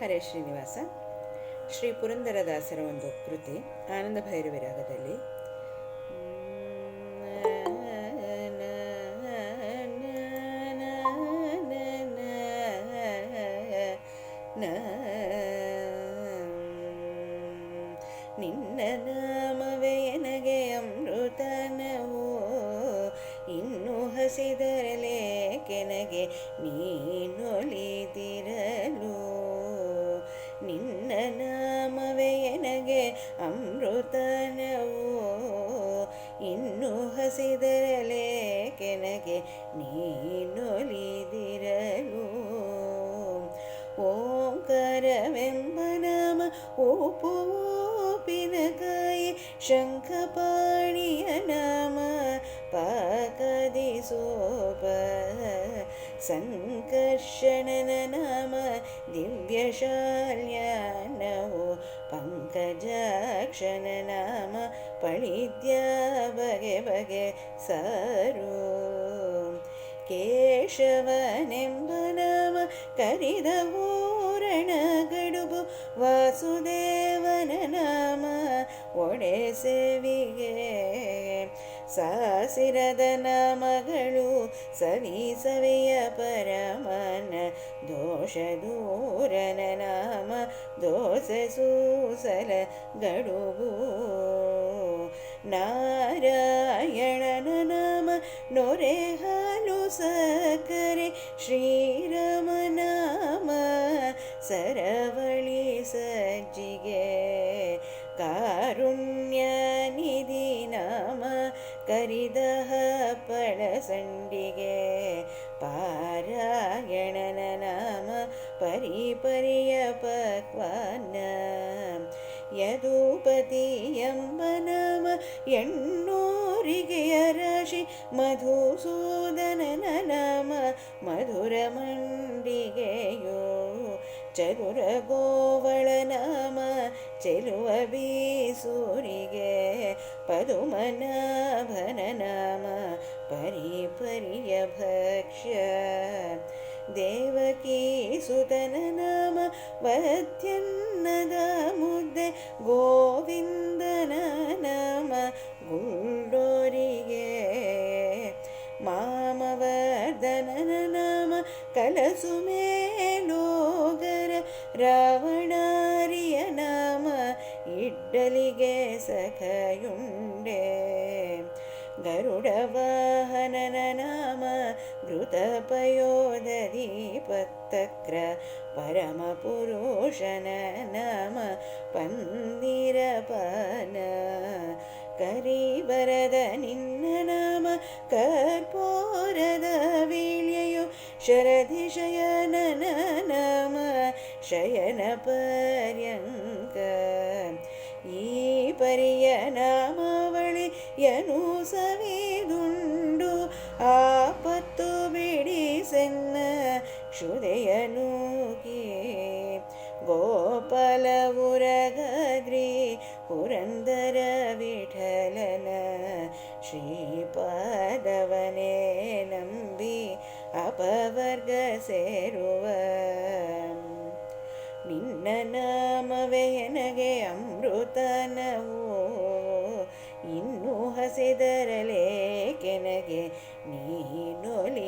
ಹರೇ ಶ್ರೀನಿವಾಸ. ಶ್ರೀ ಪುರಂದರದಾಸರ ಒಂದು ಕೃತಿ, ಆನಂದ ಭೈರವಿ ರಾಗದಲ್ಲಿ. ನಿನ್ನ ನಾಮವೇ ನನಗೆ ಅಮೃತನವೋ? ಇನ್ನು ಹಸಿದರಲೇ ಕೆನಗೆ ನೀನೊಲಿದಿರಲು? ನಿನ್ನ ನಾಮವೇ ನನಗೆ ಅಮೃತನವೋ ಇನ್ನು ಹಸಿದರಲೇ ಕೆನಗೆ ನೀನೊಲಿದಿರಲು ಓಂಕಾರವೆಂಬ ನಾಮ ಓಪು ಓಪಿನಕಾಯಿ ಶಂಖಪಾಣಿಯ ನಾಮ ಪಾಕದಿ ಸೋಪ ಸಂಕರ್ಷಣನ ನಾಮ ದಿವ್ಯಶಾಲ್ಯಾನವು ಪಂಕಜಾಕ್ಷನ ನಾಮ ಪಳಿದ್ಯ ಬಗೆ ಬಗೆ ಸಾರು ಕೇಶವನೆಂಬ ನಾಮ ಕರಿದ ಊರಣ ಗಡುಬು ವಾಸುದೇವನ ನಾಮ ಒಡೆಸೆವಿಗೆ ಸಾಸಿರದ ನಾಮಗಳು ಸವಿ ಸವಿಯ ಪರಮನ ದೋಷ ದೂರನ ನಾಮ ದೋಸೆ ಸೂಸಲ ಗಡುಗು ನಾರಾಯಣನ ನಾಮ ನೊರೆ ಹಾಲು ಸಕರೆ ಶ್ರೀರಾಮ ನಾಮ ಸರವಳಿ ಸಜ್ಜಿಗೆ. ಕಾರುಣ್ಯ ನಿಧಿ ನಾಮ ಕರಿದ ಪಳಸಂಡಿಗೆ ಸಂಡಿಗೆ ಪಾರಾಯಣನ ನಾಮ ಪರಿಪರಿಯ ಪಕ್ವಾನ ಯದೂಪತಿ ಎಂಬ ನಾಮ ಎಣ್ಣೂರಿಗೆಯ ರಾಶಿ ಮಧುಸೂದನನ ನಾಮ ಮಧುರ ಮಂಡಿಗೆಯೋ ಚದುರ ಗೋವಳ ನಾಮ ಚೆಲುವ ಬೀಸೂರಿಗೆ पदुमनाभननाम परिपर्यभक्ष्य देवकीसुतननाम वत्यन्नदामुद्दे गोविन्दन नाम गुण्डोरिगे मामवर्धनन नाम कलसुमे लोगर रावणार्य नाम ഇഡ്ഡലികെ സഖയും ಘೃತಪಯೋಧಿ ಪತ್ತಕ್ರ ಪರಮ ಪುರುಷನ ನಾಮ ಪಂದಿರಪಾನ ಕರಿಬರದ ನಿನ್ನ ನಾಮ ಕರ್ಪೂರದ ವೀಳ್ಯೆಯು ಶರಧಿಶಯನನ ನಾಮ ಶಯನ ಪರ್ಯಂಕ ಈ ಪರಿಯ ನಾಮಾವಳಿಯನು ಸವಿದುಂಡು ಆಪತ್ತು ಬಿಡಿಸೆನ್ನ ಕ್ಷುದೆಯನು ಕೀ ಗೋಪಾಲ ಉರಗದ್ರಿ ಪುರಂದರ ವಿಠಲನ ಶ್ರೀಪಾದವನೇ ನಂಬಿ ಅಪವರ್ಗ ಸೇರುವ ನಿನ್ನ ನಾಮವೇ ನನಗೆ ಹಸಿದರಲೇ ಕೆನಗೆ ನೀನೊಳಿದಿರಲು ನೀನೊಲಿದಿರಲು